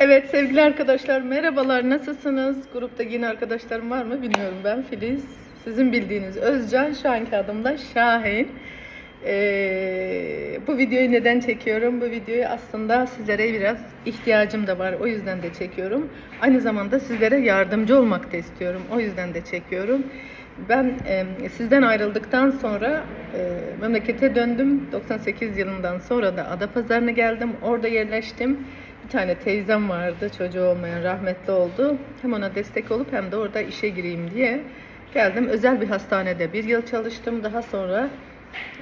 Evet sevgili arkadaşlar merhabalar nasılsınız? Grupta yeni arkadaşlarım var mı bilmiyorum ben Filiz. Sizin bildiğiniz Özcan şu anki adım da Şahin. Ee, bu videoyu neden çekiyorum? Bu videoyu aslında sizlere biraz ihtiyacım da var. O yüzden de çekiyorum. Aynı zamanda sizlere yardımcı olmak da istiyorum. O yüzden de çekiyorum. Ben e, sizden ayrıldıktan sonra e, memlekete döndüm. 98 yılından sonra da Adapazarı'na geldim. Orada yerleştim. Bir tane teyzem vardı, çocuğu olmayan rahmetli oldu. Hem ona destek olup hem de orada işe gireyim diye geldim. Özel bir hastanede bir yıl çalıştım. Daha sonra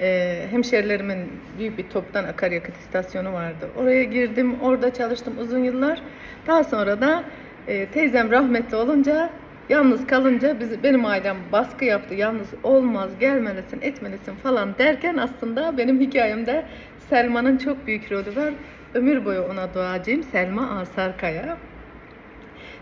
e, hemşerilerimin büyük bir toptan akaryakıt istasyonu vardı. Oraya girdim, orada çalıştım uzun yıllar. Daha sonra da e, teyzem rahmetli olunca Yalnız kalınca biz, benim ailem baskı yaptı. Yalnız olmaz, gelmelisin, etmelisin falan derken aslında benim hikayemde Selma'nın çok büyük rolü var. Ömür boyu ona duacıyım. Selma Asarkaya.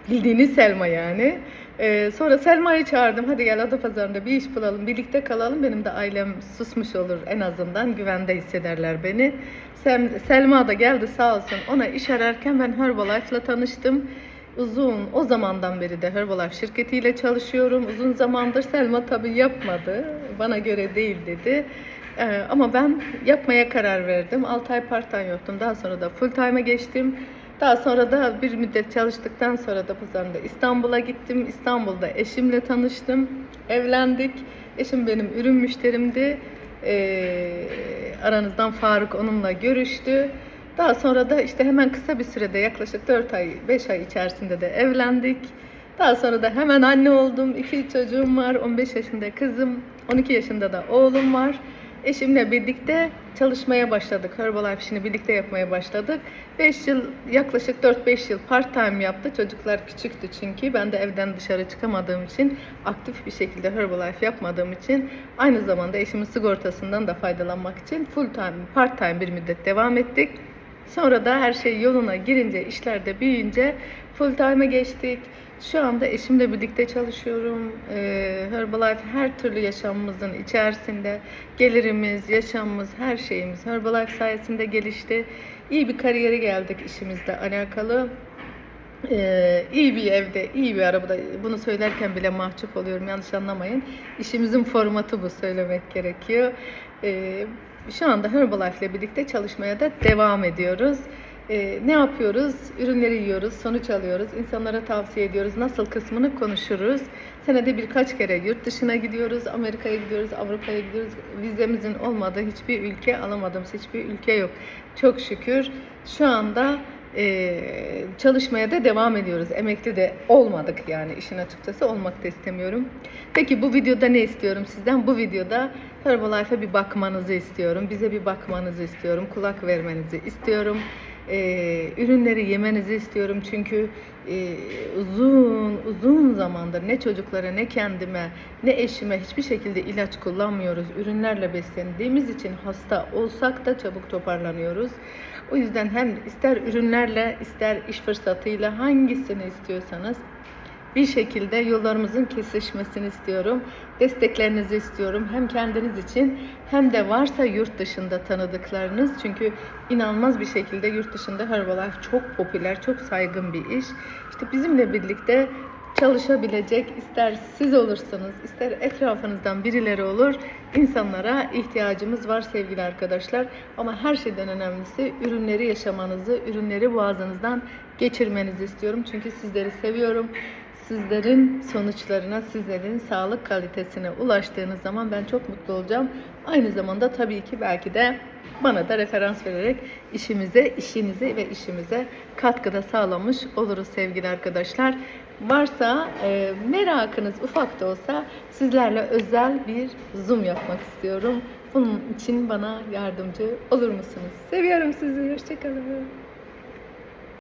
Bildiğiniz Selma yani. Ee, sonra Selma'yı çağırdım. Hadi gel Adapazarı'nda bir iş bulalım. Birlikte kalalım. Benim de ailem susmuş olur en azından. Güvende hissederler beni. Sel Selma da geldi sağ olsun. Ona iş ararken ben Herbalife'la tanıştım. Uzun, o zamandan beri de Herbalife şirketiyle çalışıyorum. Uzun zamandır Selma tabii yapmadı. Bana göre değil dedi. Ee, ama ben yapmaya karar verdim. 6 ay part time yaptım. Daha sonra da full time'a geçtim. Daha sonra da bir müddet çalıştıktan sonra da pazarında İstanbul'a gittim. İstanbul'da eşimle tanıştım. Evlendik. Eşim benim ürün müşterimdi. Ee, aranızdan Faruk onunla görüştü. Daha sonra da işte hemen kısa bir sürede yaklaşık 4 ay, 5 ay içerisinde de evlendik. Daha sonra da hemen anne oldum. İki çocuğum var. 15 yaşında kızım, 12 yaşında da oğlum var. Eşimle birlikte çalışmaya başladık. Herbalife işini birlikte yapmaya başladık. 5 yıl, yaklaşık 4-5 yıl part time yaptı. Çocuklar küçüktü çünkü. Ben de evden dışarı çıkamadığım için, aktif bir şekilde Herbalife yapmadığım için, aynı zamanda eşimin sigortasından da faydalanmak için full time, part time bir müddet devam ettik. Sonra da her şey yoluna girince, işler de büyüyünce full time'a geçtik. Şu anda eşimle birlikte çalışıyorum. Ee, Herbalife her türlü yaşamımızın içerisinde. Gelirimiz, yaşamımız, her şeyimiz Herbalife sayesinde gelişti. İyi bir kariyere geldik işimizle alakalı. Ee, iyi bir evde, iyi bir arabada. Bunu söylerken bile mahcup oluyorum. Yanlış anlamayın. İşimizin formatı bu söylemek gerekiyor. Ee, şu anda Herbalife ile birlikte çalışmaya da devam ediyoruz. Ee, ne yapıyoruz? Ürünleri yiyoruz, sonuç alıyoruz, insanlara tavsiye ediyoruz. Nasıl kısmını konuşuruz. Senede birkaç kere yurt dışına gidiyoruz, Amerika'ya gidiyoruz, Avrupa'ya gidiyoruz. Vizemizin olmadığı hiçbir ülke, alamadığımız hiçbir ülke yok. Çok şükür şu anda e, çalışmaya da devam ediyoruz. Emekli de olmadık yani işin açıkçası olmak da istemiyorum. Peki bu videoda ne istiyorum sizden? Bu videoda Herbalife'a bir bakmanızı istiyorum. Bize bir bakmanızı istiyorum. Kulak vermenizi istiyorum. Ee, ürünleri yemenizi istiyorum çünkü e, uzun uzun zamandır ne çocuklara ne kendime ne eşime hiçbir şekilde ilaç kullanmıyoruz. Ürünlerle beslendiğimiz için hasta olsak da çabuk toparlanıyoruz. O yüzden hem ister ürünlerle ister iş fırsatıyla hangisini istiyorsanız bir şekilde yollarımızın kesişmesini istiyorum. Desteklerinizi istiyorum. Hem kendiniz için hem de varsa yurt dışında tanıdıklarınız. Çünkü inanılmaz bir şekilde yurt dışında Herbalife çok popüler, çok saygın bir iş. İşte bizimle birlikte çalışabilecek ister siz olursanız ister etrafınızdan birileri olur insanlara ihtiyacımız var sevgili arkadaşlar. Ama her şeyden önemlisi ürünleri yaşamanızı ürünleri boğazınızdan geçirmenizi istiyorum. Çünkü sizleri seviyorum. Sizlerin sonuçlarına sizlerin sağlık kalitesine ulaştığınız zaman ben çok mutlu olacağım. Aynı zamanda tabii ki belki de bana da referans vererek işimize, işinize ve işimize katkıda sağlamış oluruz sevgili arkadaşlar. Varsa e, merakınız ufak da olsa sizlerle özel bir zoom yapmak istiyorum. Bunun için bana yardımcı olur musunuz? Seviyorum sizi. Hoşçakalın.